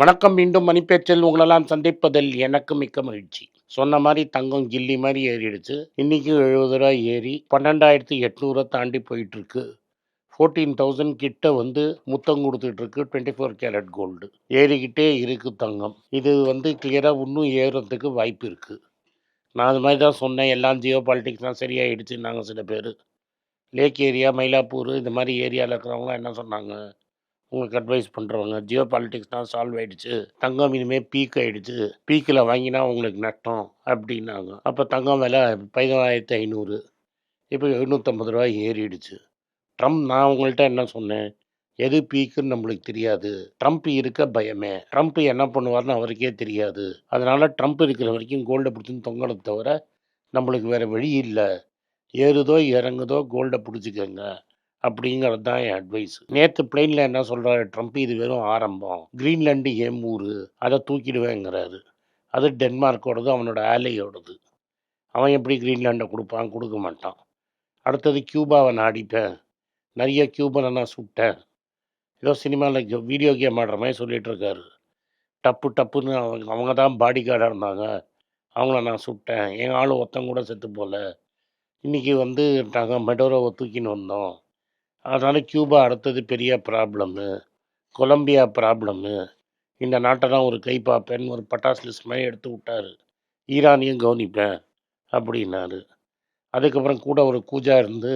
வணக்கம் மீண்டும் மணிப்பேச்சில் உங்களெல்லாம் சந்திப்பதில் எனக்கு மிக்க மகிழ்ச்சி. சொன்ன மாதிரி தங்கம் கில்லி மாதிரி ஏறிடுச்சு. இன்றைக்கும் எழுபது ரூபா ஏறி பன்னெண்டாயிரத்தி எட்நூறை தாண்டி போயிட்டுருக்கு. ஃபோர்டீன் தௌசண்ட் கிட்ட வந்து முத்தம் கொடுத்துட்டு இருக்கு டுவெண்ட்டி ஃபோர் கேரட் கோல்டு ஏறிக்கிட்டே இருக்குது தங்கம். இது வந்து கிளியராக இன்னும் ஏறுறதுக்கு வாய்ப்பு இருக்குது நான் அது மாதிரி தான் சொன்னேன். எல்லாம் ஜியோ பாலிட்டிக்ஸ்லாம் சரியாயிடுச்சுன்னாங்க சில பேர். லேக் ஏரியா மயிலாப்பூர் இந்த மாதிரி ஏரியாவில் இருக்கிறவங்களாம் என்ன சொன்னாங்க? உங்களுக்கு அட்வைஸ் பண்ணுறவங்க ஜியோ பாலிட்டிக்ஸ்னால் சால்வ் ஆகிடுச்சு தங்கம் இனிமேல் பீக் ஆகிடுச்சு பீக்கில் வாங்கினா உங்களுக்கு நட்டம் அப்படின்னாங்க. அப்போ தங்கம் விலை பதினோராயிரத்தி ஐநூறு. இப்போ எழுநூற்றம்பது ரூபாய் ஏறிடுச்சு. ட்ரம்ப் நான் உங்கள்கிட்ட என்ன சொன்னேன்? எது பீக்குன்னு நம்மளுக்கு தெரியாது. ட்ரம்ப் இருக்க பயமே. ட்ரம்ப் என்ன பண்ணுவார்னு அவருக்கே தெரியாது. அதனால் ட்ரம்ப் இருக்கிற வரைக்கும் கோல்டை பிடிச்சின்னு தொங்கணும் தவிர நம்மளுக்கு வேறு வழி இல்லை. ஏறுதோ இறங்குதோ கோல்டை பிடிச்சிக்கங்க. அப்படிங்கிறது தான் என் அட்வைஸ் நேற்று பிளெயினில் என்ன சொல்கிறாரு ட்ரம்ப் இது வெறும் ஆரம்பம். கிரீன்லாண்டு ஏன் ஊர் அதை தூக்கிடுவேங்கிறாரு. அது டென்மார்க்கோடது அவனோட ஆலையோடது அவன் எப்படி கிரீன்லாண்டை கொடுப்பான்? கொடுக்க மாட்டான். அடுத்தது கியூபாவை நான் அடிப்பேன். நிறைய கியூபனை நான் சுட்டேன். ஏதோ சினிமாவில் வீடியோ கேம் ஆடுற மாதிரி சொல்லிகிட்டு இருக்காரு டப்பு டப்புன்னு அவங்க அவங்க தான் பாடி கார்டாக இருந்தாங்க. அவங்கள நான் சுட்டேன். என் ஆள் ஒருத்தன் கூட செத்து போகல இன்றைக்கி வந்து நாங்கள் மெடோரோவை தூக்கின்னு வந்தோம். அதனால் கியூபா அடுத்தது பெரிய ப்ராப்ளம்மு கொலம்பியா ப்ராப்ளம்மு இந்த நாட்டை தான் ஒரு கை பார்ப்பேன் ஒரு பட்டாசு லிஸ்ட் மாதிரி எடுத்து விட்டாரு. ஈரானையும் கவனிப்பேன் அப்படின்னாரு. அதுக்கப்புறம் கூட ஒரு கூஜா இருந்து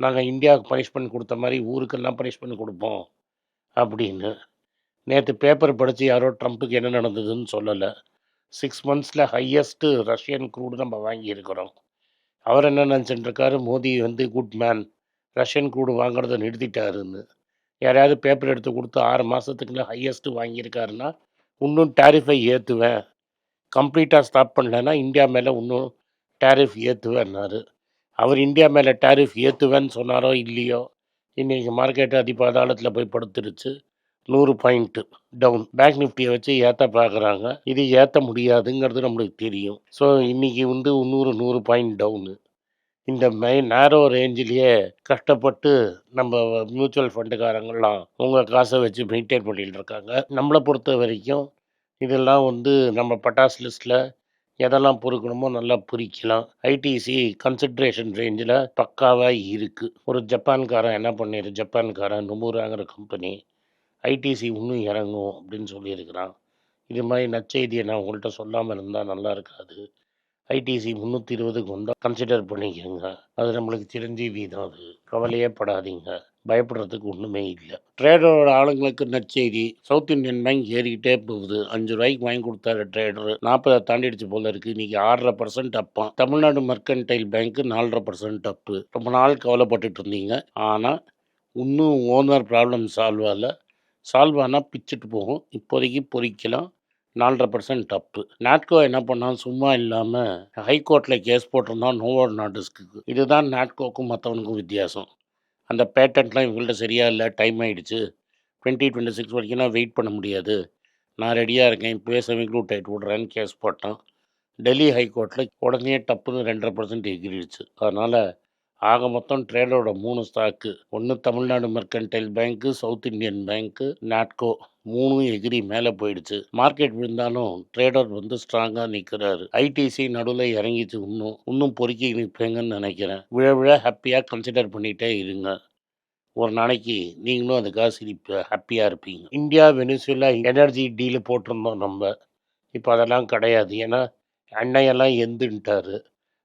நாங்கள் இந்தியாவுக்கு பனிஷ்மெண்ட் கொடுத்த மாதிரி ஊருக்கெல்லாம் பனிஷ்மெண்ட் கொடுப்போம் அப்படின்னு. நேற்று பேப்பர் படித்து யாரோ ட்ரம்ப்புக்கு என்ன நடந்ததுன்னு சொல்லலை. சிக்ஸ் மந்த்ஸில் ஹையஸ்ட்டு ரஷ்யன் க்ரூடு நம்ம வாங்கியிருக்கிறோம். அவர் என்ன நினச்சிட்டு இருக்காரு? மோடி வந்து குட் மேன் ரஷ்யன் க்ரூடு வாங்குறத நிறுத்திட்டாருன்னு. யாரையாவது பேப்பர் எடுத்து கொடுத்து ஆறு மாதத்துக்குள்ள ஹையஸ்ட்டு வாங்கியிருக்காருன்னா இன்னும் டேரிஃபை ஏற்றுவேன் கம்ப்ளீட்டாக ஸ்டாப் பண்ணலைன்னா இந்தியா மேலே இன்னும் டேரிஃப் ஏற்றுவேன்னாரு அவர் இந்தியா மேலே டேரிஃப் ஏற்றுவேன்னு சொன்னாரோ இல்லையோ இன்றைக்கி மார்க்கெட்டு அதிபாதாளத்தில் போய் படுத்துருச்சு. நூறு பாயிண்ட்டு டவுன் பேங்க் நிஃப்டியை வச்சு ஏற்ற பார்க்குறாங்க இது ஏற்ற முடியாதுங்கிறது நம்மளுக்கு தெரியும். ஸோ இன்றைக்கி வந்து நூறு நூறு பாயிண்ட் டவுனு இந்த மை நேரோ ரேஞ்சிலேயே கஷ்டப்பட்டு நம்ம மியூச்சுவல் ஃபண்டுக்காரங்கள்லாம் உங்கள் காசை வச்சு மெயின்டைன் பண்ணிகிட்டு இருக்காங்க. நம்மளை பொறுத்த வரைக்கும் இதெல்லாம் வந்து நம்ம பட்டாஸ் லிஸ்ட்டில் எதெல்லாம் பொறுக்கணுமோ நல்லா பொறிக்கலாம். ஐடிசி கன்சிட்ரேஷன் ரேஞ்சில் பக்காவாக இருக்குது ஒரு ஜப்பான்காரன் என்ன பண்ணிரு ஜப்பான்காரன் நுமுராங்கிற கம்பெனி ஐடிசி இன்னும் இறங்கும் அப்படின்னு சொல்லியிருக்கிறான். இது மாதிரி நச்செய்தியை நான் உங்கள்கிட்ட சொல்லாமல் இருந்தால் நல்லா இருக்காது. ஐடிசி முந்நூற்றி இருபதுக்கு வந்தால் கன்சிடர் பண்ணிக்கோங்க. அது நம்மளுக்கு சிரஞ்சீவி தான் அது. கவலையே படாதீங்க. பயப்படுறதுக்கு ஒன்றுமே இல்லை. ட்ரேடரோட ஆளுங்களுக்கு நற்செய்தி. சவுத் இந்தியன் பேங்க் ஏறிக்கிட்டே போகுது. அஞ்சு ரூபாய்க்கு வாங்கி கொடுத்தாரு ட்ரேடர் நாற்பதை தாண்டிடுச்சு போல இருக்கு. இன்னைக்கு ஆறரை பர்சன்ட் அப்பான் தமிழ்நாடு மெர்கன்டைல் பேங்க் நாலரை பர்சன்ட் அப்பு ரொம்ப நாள் கவலைப்பட்டுட்டு இருந்தீங்க. ஆனால் இன்னும் ஓனர் ப்ராப்ளம் சால்வ் ஆகலை. சால்வ் ஆனால் பிச்சுட்டு போகும். இப்போதைக்கு பொறிக்கலாம். நாலரை பர்சன்ட் தப்பு. நாட்கோ என்ன பண்ணான் சும்மா இல்லாமல் ஹைகோர்ட்டில் கேஸ் போட்டிருந்தான் நோவோ நாட்டிஸ்க்கு இதுதான் நாட்கோக்கும் மற்றவனுக்கும் வித்தியாசம். அந்த பேட்டன்ட்லாம் இவங்கள்ட்ட சரியாக இல்லை டைம் ஆயிடுச்சு. டுவெண்ட்டி டுவெண்ட்டி சிக்ஸ் வரைக்கும் நான் வெயிட் பண்ண முடியாது. நான் ரெடியாக இருக்கேன். இப்போவே செமிக்ளூட் டைட் விட்றேன்னு கேஸ் போட்டான். டெல்லி ஹைகோர்ட்டில் உடனே டப்புன்னு ரெண்டரை பர்சன்ட் எகிரிடுச்சு. அதனால் ஆக மொத்தம் ட்ரேடரோட மூணு ஸ்டாக்கு ஒன்று Tamil Nadu mercantile bank south Indian bank Natco மூணும் எகிரி மேலே போயிடுச்சு. மார்க்கெட் விழுந்தாலும் ட்ரேடர் வந்து ஸ்ட்ராங்காக நிற்கிறாரு ஐடிசி நடுவில் இறங்கிச்சு இன்னும். இன்னும் பொறுக்கி நிற்பேங்கன்னு நினைக்கிறேன். விழ விழ ஹாப்பியாக கன்சிடர் பண்ணிகிட்டே இருங்க. ஒரு நாளைக்கு நீங்களும் அதுக்காக சிரிப்ப ஹாப்பியாக இருப்பீங்க. இந்தியா வெனிசுலா எனர்ஜி டீலு போட்டிருந்தோம் நம்ம. இப்போ அதெல்லாம் கிடையாது. ஏன்னா அன்னையெல்லாம் எந்துன்ட்டாரு.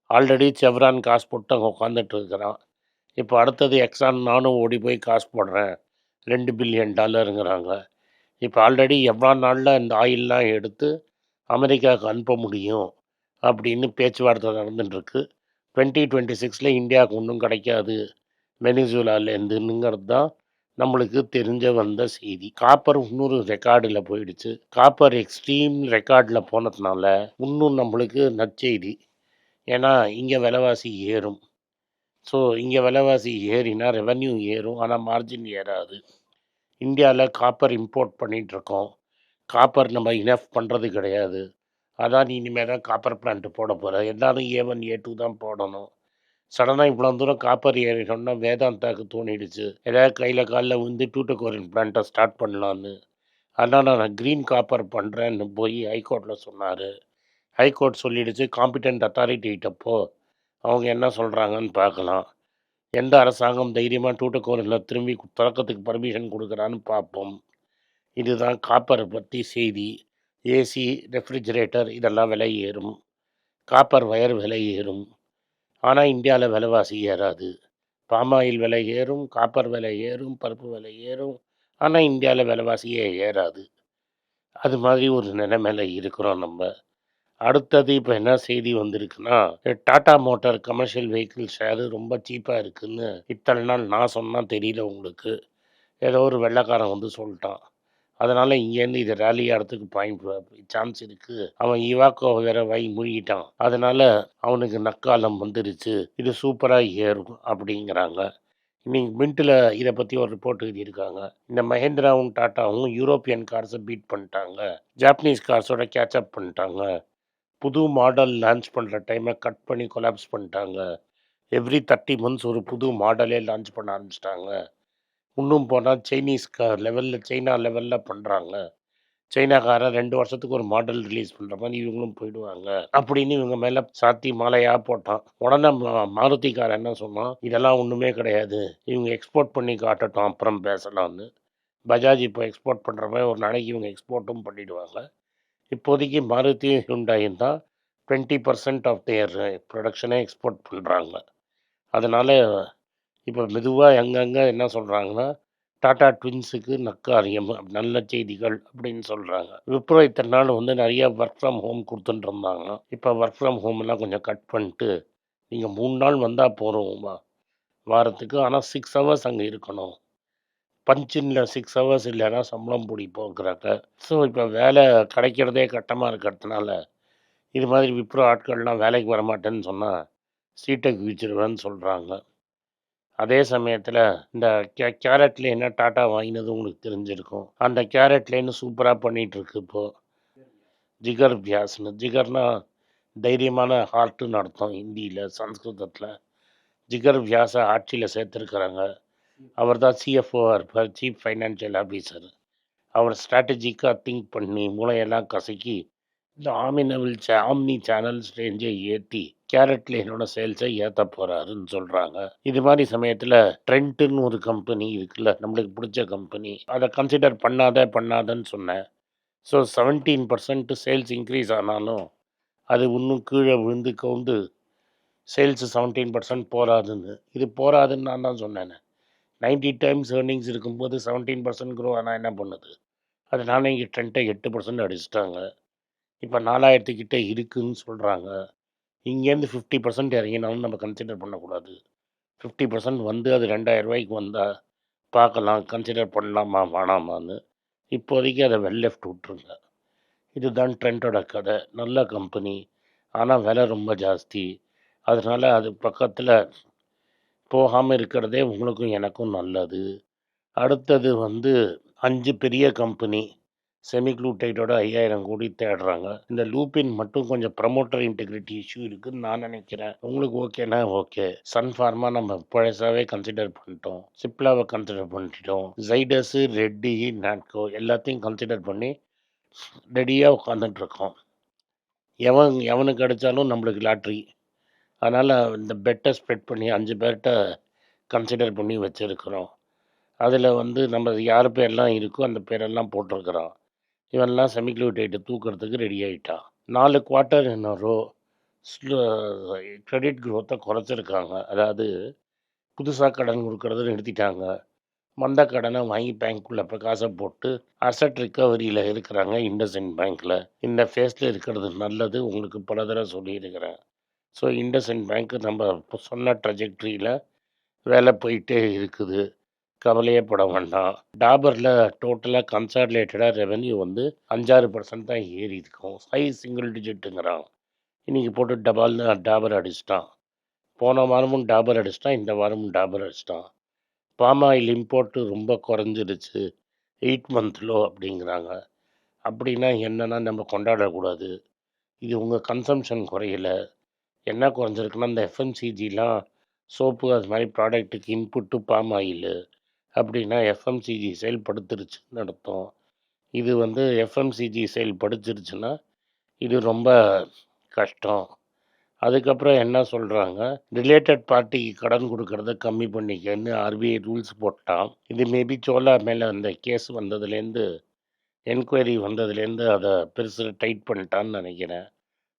ஆல்ரெடி செவ்ரான் காசு போட்டு அங்கே உட்காந்துட்டு இருக்கிறான். இப்போ அடுத்தது எக்ஸான் நானும் ஓடி போய் காசு போடுறேன். ரெண்டு பில்லியன் டாலருங்கிறாங்க இப்போ ஆல்ரெடி எவ்வளோ நாளில் இந்த ஆயிலெலாம் எடுத்து அமெரிக்காவுக்கு அனுப்ப முடியும் அப்படின்னு பேச்சுவார்த்தை நடந்துட்டுருக்கு. டுவெண்ட்டி டுவெண்ட்டி சிக்ஸில் இந்தியாவுக்கு ஒன்றும் கிடைக்காது. வெனிசுலாலேருந்துங்கிறது தான் நம்மளுக்கு தெரிஞ்ச வந்த செய்தி. காப்பர் இன்னொரு ரெக்கார்டில் போயிடுச்சு. காப்பர் எக்ஸ்ட்ரீம் ரெக்கார்டில் போனதுனால இன்னும் நம்மளுக்கு நற்செய்தி. ஏன்னா இங்கே விலைவாசி ஏறும். ஸோ இங்கே விலைவாசி ஏறினா ரெவன்யூ ஏறும் ஆனால் மார்ஜின் ஏறாது. இந்தியாவில் காப்பர் இம்போர்ட் பண்ணிகிட்ருக்கோம் காப்பர் நம்ம இனஃப் பண்ணுறது கிடையாது. அதான் இனிமேல் தான் காப்பர் பிளான்ட் போட போகிறேன் எல்லாரும் ஏ ஒன் ஏ டூ தான் போடணும். சடனாக இவ்வளோ தூரம் காப்பர் ஏறினோம்னா வேதாந்தாக்கு தோணிடுச்சு. ஏதாவது கையில் காலில் வந்து டூட்டகோரின் பிளான்ட்டை ஸ்டார்ட் பண்ணலான்னு. அதனால் நான் க்ரீன் காப்பர் பண்ணுறேன்னு போய் ஹைகோர்ட்டில் சொன்னார். ஹைகோர்ட் சொல்லிடுச்சு காம்பிடென்ட் அத்தாரிட்டிகிட்ட போ. அவங்க என்ன சொல்கிறாங்கன்னு பார்க்கலாம். எந்த அரசாங்கம் தைரியமாக டூட்டக்கோரில் திரும்பி திறக்கத்துக்கு பர்மிஷன் கொடுக்குறான்னு பார்ப்போம். இதுதான் காப்பரை பற்றி செய்தி. ஏசி ரெஃப்ரிஜரேட்டர் இதெல்லாம் விலை ஏறும். காப்பர் வயர் விலை ஏறும். ஆனால் இந்தியாவில் விலைவாசி ஏறாது. பாமாயில் விலை ஏறும் காப்பர் விலை ஏறும் பருப்பு விலை ஏறும். ஆனால் இந்தியாவில் விலைவாசியே ஏறாது. அது மாதிரி ஒரு நிலைமையில் இருக்கிறோம் நம்ம. அடுத்தது இப்போ என்ன செய்தி வந்திருக்குன்னா Tata motor commercial vehicle share ரொம்ப சீப்பாக இருக்குன்னு இத்தனை நாள் நான் சொன்னால் தெரியல உங்களுக்கு. ஏதோ ஒரு வெள்ளைக்காரன் வந்து சொல்லிட்டான். அதனால் இங்கேருந்து இது ரேலி ஆகிறதுக்கு பாயிண்ட் சான்ஸ் இருக்குது அவன் இவாக்கோ வேற வை மூழ்கிட்டான். அதனால் அவனுக்கு நக்காலம் வந்துருச்சு. இது சூப்பராக ஏறும் அப்படிங்கிறாங்க. இன்னைக்கு மின்ட்டில் இதை பற்றி ஒரு ரிப்போர்ட் எழுதியிருக்காங்க. இந்த மஹேந்திராவும் டாட்டாவும் யூரோப்பியன் கார்ஸை பீட் பண்ணிட்டாங்க. ஜாப்பனீஸ் கார்ஸோட கேட்சப் பண்ணிட்டாங்க. புது மாடல் லான்ச் பண்ணுற டைமை கட் பண்ணி கொலாப்ஸ் பண்ணிட்டாங்க. எவ்ரி தேர்ட்டி மந்த்ஸ் ஒரு புது மாடலே லான்ச் பண்ண ஆரம்பிச்சிட்டாங்க. இன்னும் போனால் சைனீஸ் கா லெவலில் சைனா லெவலில் பண்ணுறாங்க சைனாக்காரன் ரெண்டு வருஷத்துக்கு ஒரு மாடல் ரிலீஸ் பண்ணுற மாதிரி இவங்களும் போயிடுவாங்க. அப்படின்னு இவங்க மேலே சாத்தி மாலையாக போட்டான். உடனே மா- மாருதிக்காரன் என்ன சொன்னான்? இதெல்லாம் ஒன்றுமே கிடையாது. இவங்க எக்ஸ்போர்ட் பண்ணி காட்டட்டும் அப்புறம் பேசலாம்னு. பஜாஜ் இப்போ எக்ஸ்போர்ட் பண்ணுற மாதிரி ஒரு நாளைக்கு இவங்க எக்ஸ்போர்ட்டும் பண்ணிவிடுவாங்க இப்போதைக்கு மாருதி ஹுண்டாயின் தான் டுவெண்ட்டி பர்சன்ட் ஆஃப் தேர் ப்ரொடக்ஷனே uh, எக்ஸ்போர்ட் பண்ணுறாங்க அதனால் இப்போ மெதுவாக எங்கெங்கே என்ன சொல்கிறாங்கன்னா டாடா ட்வின்ஸுக்கு நக்காரியம் நல்ல செய்திகள் அப்படின்னு சொல்கிறாங்க விப்ரோ இத்தனை நாள் வந்து நிறைய ஒர்க் ஃப்ரம் ஹோம் கொடுத்துட்டு இருந்தாங்க. இப்போ ஒர்க் ஃப்ரம் ஹோம்லாம் கொஞ்சம் கட் பண்ணிட்டு நீங்கள் மூணு நாள் வந்தால் போகிறோம் வாரத்துக்கு ஆனால் சிக்ஸ் ஹவர்ஸ் அங்கே இருக்கணும். பஞ்சின்ல சிக்ஸ் ஹவர்ஸ் இல்லைன்னா சம்பளம் பிடிப்போங்கிறாங்க. ஸோ இப்போ வேலை கிடைக்கிறதே கட்டமாக இருக்கிறதுனால இது மாதிரி விப்ரோ ஆட்கள்லாம் வேலைக்கு வர மாட்டேன்னு சொன்னால் சீட்டை குவிச்சிருவேன்னு சொல்கிறாங்க அதே சமயத்தில் இந்த கே கேரட்ல என்ன டாட்டா வாங்கினது உங்களுக்கு தெரிஞ்சிருக்கும். அந்த கேரட்லேன்னு சூப்பராக பண்ணிகிட்ருக்கு இப்போது ஜிகர் வியாஸ்னு. ஜிகர்னால் தைரியமான ஹார்ட்டுன்னு அர்த்தம் ஹிந்தியில் சம்ஸ்கிருதத்தில். ஜிகர் வியாஸை ஆட்சியில் சேர்த்துருக்குறாங்க. அவர் தான் சிஎஃப்ஓவாக இருப்பார் சீஃப் ஃபைனான்சியல் ஆஃபீஸர் அவர் ஸ்ட்ராட்டஜிக்காக திங்க் பண்ணி மூளையெல்லாம் கசக்கி இந்த ஆமினபிள் சே ஆம்னி சேனல்ஸ் ரேஞ்சை ஏற்றி கேரட்ல என்னோட சேல்ஸை ஏற்ற போகிறாருன்னு சொல்கிறாங்க இது மாதிரி சமயத்தில் ட்ரெண்ட்டுன்னு ஒரு கம்பெனி இருக்குல்ல நம்மளுக்கு பிடிச்ச கம்பெனி அதை கன்சிடர் பண்ணாத பண்ணாதன்னு சொன்னேன். So seventeen percent sales increase ஆனாலும் அது இன்னும் கீழே விழுந்து கவுந்து சேல்ஸ் செவன்டீன் பர்சன்ட் போகாதுன்னு இது போகாதுன்னு நான் தான் சொன்னேன். நைன்டி டைம்ஸ் ஏர்னிங்ஸ் இருக்கும்போது செவன்டீன் பர்சன்ட் க்ரோ ஆனால் என்ன பண்ணுது? அதனால இங்கே ட்ரெண்ட்டை எட்டு பர்சன்ட் அடிச்சிட்டாங்க. இப்போ நாலாயிரத்துக்கிட்ட இருக்குதுன்னு சொல்கிறாங்க இங்கேருந்து ஃபிஃப்டி பர்சன்ட் இறங்கினாலும் நம்ம கன்சிடர் பண்ணக்கூடாது. ஃபிஃப்டி பர்சன்ட் வந்து அது ரெண்டாயிரம் ரூபாய்க்கு வந்தால் பார்க்கலாம் கன்சிடர் பண்ணலாமா வேணாமான்னு. இப்போதைக்கு அதை வெல் லெஃப்ட் விட்ருங்க இதுதான் ட்ரெண்டோட கதை. நல்ல கம்பெனி ஆனால் விலை ரொம்ப ஜாஸ்தி. அதனால் அது பக்கத்தில் போகாமல் இருக்கிறதே உங்களுக்கும் எனக்கும் நல்லது. அடுத்தது வந்து அஞ்சு பெரிய கம்பெனி செமிக்ளூட்டைடோட ஐயாயிரம் கோடி தேடுறாங்க. இந்த லூப்பின் மட்டும் கொஞ்சம் ப்ரமோட்டர் இன்டெகிரிட்டி இஷ்யூ இருக்குன்னு நான் நினைக்கிறேன். உங்களுக்கு ஓகேனா ஓகே. சன் ஃபார்மா நம்ம பழசாவே கன்சிடர் பண்ணிட்டோம். சிப்லாவை கன்சிடர் பண்ணிட்டோம். ஜைடஸு ரெட்டி நாட்கோ எல்லாத்தையும் கன்சிடர் பண்ணி ரெடியாக உட்காந்துட்டு இருக்கோம். எவன் எவனுக்கு அடித்தாலும் நம்மளுக்கு லாட்ரி அதனால் இந்த பெட்டை ஸ்ப்ரெட் பண்ணி அஞ்சு பேர்கிட்ட கன்சிடர் பண்ணி வச்சுருக்குறோம். அதில் வந்து நம்ம யார் பேர்லாம் இருக்கோ அந்த பேரெல்லாம் போட்டிருக்கிறோம். இவன்லாம் செமிக்ளூட்டேட்டு தூக்கிறதுக்கு ரெடி ஆகிட்டான் நாலு குவார்ட்டர் என்னரோ ஸ்லோ க்ரெடிட் க்ரோத்தை குறைச்சிருக்காங்க. அதாவது புதுசாக கடன் கொடுக்கறத நிறுத்திட்டாங்க. மந்த கடனை வாங்கி பேங்க்குள்ளே இப்போ காசை போட்டு அசட் ரிக்கவரியில் இருக்கிறாங்க இண்டஸ்இன் பேங்க்கில் இந்த ஃபேஸில் இருக்கிறது நல்லது உங்களுக்கு பல தடவை சொல்லியிருக்கிறேன். ஸோ இண்டஸ்இன் பேங்க் நம்ம இப்போ சொன்ன ட்ரஜெக்ட்ரியில் வேலை போயிட்டே இருக்குது. கவலையே பட வேண்டாம். டாபரில் டோட்டலாக கன்சாலிடேட்டடாக ரெவென்யூ வந்து அஞ்சாறு பர்சன்ட் தான் ஏறி இருக்கும். ஹை சிங்கிள் டிஜிட்டுங்கிறான் இன்றைக்கி போட்டு டபால் டாபர் அடிச்சிட்டான். போன வாரமும் டாபர் அடிச்சிட்டான். இந்த வாரமும் டாபர் அடிச்சிட்டான். பாம் ஆயில் இம்போர்ட்டு ரொம்ப குறைஞ்சிருச்சு. எயிட் மந்த்லோ அப்படிங்கிறாங்க. அப்படின்னா என்னென்னா நம்ம கொண்டாடக்கூடாது. இது உங்கள் கன்சம்ஷன் குறையல. என்ன குறைஞ்சிருக்குன்னா இந்த எஃப்எம்சிஜிலாம் சோப்பு அது மாதிரி ப்ராடக்ட்டுக்கு இன்புட்டு பாம் ஆயில் அப்படின்னா எஃப்எம்சிஜி செயல்படுத்துருச்சுன்னு நடத்தும் இது வந்து எஃப்எம்சிஜி செயல் படிச்சிருச்சுன்னா இது ரொம்ப கஷ்டம். அதுக்கப்புறம் என்ன சொல்கிறாங்க ரிலேட்டட் பார்ட்டிக்கு கடன் கொடுக்கறத கம்மி பண்ணிக்கன்னு ஆர்பிஐ ரூல்ஸ் போட்டான். இது மேபி சோலா மேலே அந்த கேஸ் வந்ததுலேருந்து என்கொயரி வந்ததுலேருந்து அதை பெருசு டைட் பண்ணிட்டான்னு நினைக்கிறேன்.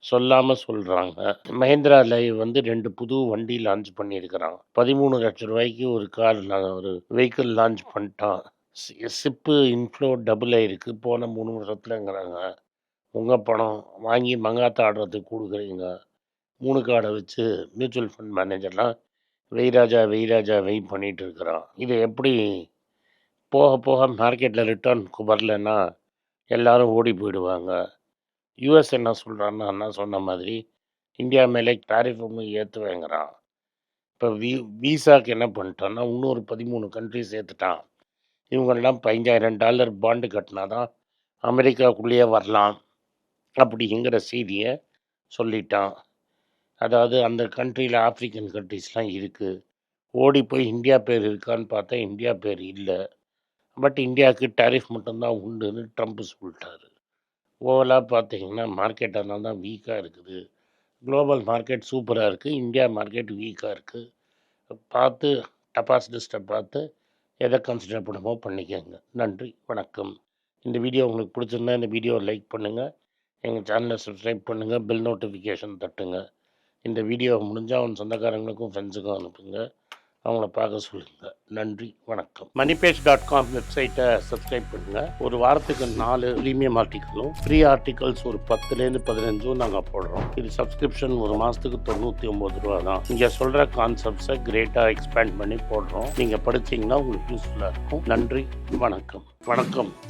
சொல்லாமல் சொல்கிறாங்க மஹேந்திரா லைவ் வந்து ரெண்டு புது வண்டி லான்ச் பண்ணியிருக்கிறாங்க. பதிமூணு லட்ச ரூபாய்க்கு ஒரு கார் ஒரு வெஹிக்கிள் லான்ச் பண்ணிட்டான். சி- சிப்பு இன்ஃப்ளோ டபுள் ஆயிருக்கு. போன மூணு வருஷத்துலங்கிறாங்க. உங்கள் பணம் வாங்கி மங்காத்த ஆடுறதுக்கு கொடுக்குறீங்க. மூணு கார்டை வச்சு மியூச்சுவல் ஃபண்ட் மேனேஜர்லாம் வெய்ராஜா வெய்ராஜா வெய் பண்ணிகிட்டு இருக்கிறான். இது எப்படி போக போக மார்க்கெட்டில் ரிட்டர்ன் வரலன்னா எல்லாரும் ஓடி போயிடுவாங்க. யூஎஸ் என்ன சொல்கிறான்னா அண்ணா சொன்ன மாதிரி இந்தியா மேலே டாரிஃப் ஒன்று ஏற்றுவேங்கிறான் இப்போ வி விசாக்கு என்ன பண்ணிட்டான்னா இன்னொரு பதிமூணு கண்ட்ரி சேர்த்துட்டான் இவங்கெல்லாம் பதினஞ்சாயிரம் டாலர் பாண்டு கட்டினா தான் அமெரிக்காவுக்குள்ளேயே வரலாம் அப்படிங்கிற செய்தியை சொல்லிட்டான். அதாவது அந்த கண்ட்ரியில் ஆப்ரிக்கன் கண்ட்ரிஸ்லாம் இருக்குது ஓடி போய் இந்தியா பேர் இருக்கான்னு பார்த்தா இந்தியா பேர் இல்லை. பட் இந்தியாவுக்கு டாரிஃப் மட்டும்தான் உண்டுன்னு ட்ரம்ப் சொல்லிட்டாரு. ஓவலாக பார்த்தீங்கன்னா மார்க்கெட் அதனால தான் வீக்காக இருக்குது. குளோபல் மார்க்கெட் சூப்பராக இருக்குது இந்தியா மார்க்கெட் வீக்காக இருக்குது பார்த்து டெபாசிட்டிஸ்ட்டை பார்த்து எதை கன்சிடர் பண்ணுமோ பண்ணிக்கோங்க. நன்றி வணக்கம். இந்த வீடியோ உங்களுக்கு பிடிச்சிருந்தா இந்த வீடியோவை லைக் பண்ணுங்கள் எங்கள் சேனலை சப்ஸ்கிரைப் பண்ணுங்கள் பெல் நோட்டிஃபிகேஷன் தட்டுங்க. இந்த வீடியோ முடிஞ்சால் உன் சொந்தக்காரங்களுக்கும் ஃப்ரெண்ட்ஸுக்கும் அனுப்புங்க. அவங்கள பார்க்க சொல்லுங்கள் நன்றி வணக்கம். மணிபேஜ் டாட் காம் வெப்சைட்டை சப்ஸ்கிரைப் பண்ணுங்கள் ஒரு வாரத்துக்கு நாலு ப்ரீமியம் ஆர்டிக்கலும் ஃப்ரீ ஆர்டிகல்ஸ் ஒரு பத்துலேருந்து பதினஞ்சும் நாங்கள் போடுறோம். இது சப்ஸ்கிரிப்ஷன் ஒரு மாதத்துக்கு தொண்ணூற்றி ஒம்பது ரூபா தான். நீங்கள் சொல்கிற கான்செப்ட்ஸை கிரேட்டாக எக்ஸ்பேண்ட் பண்ணி போடுறோம். நீங்கள் படிச்சீங்கன்னா உங்களுக்கு யூஸ்ஃபுல்லாக இருக்கும். நன்றி வணக்கம். வணக்கம்.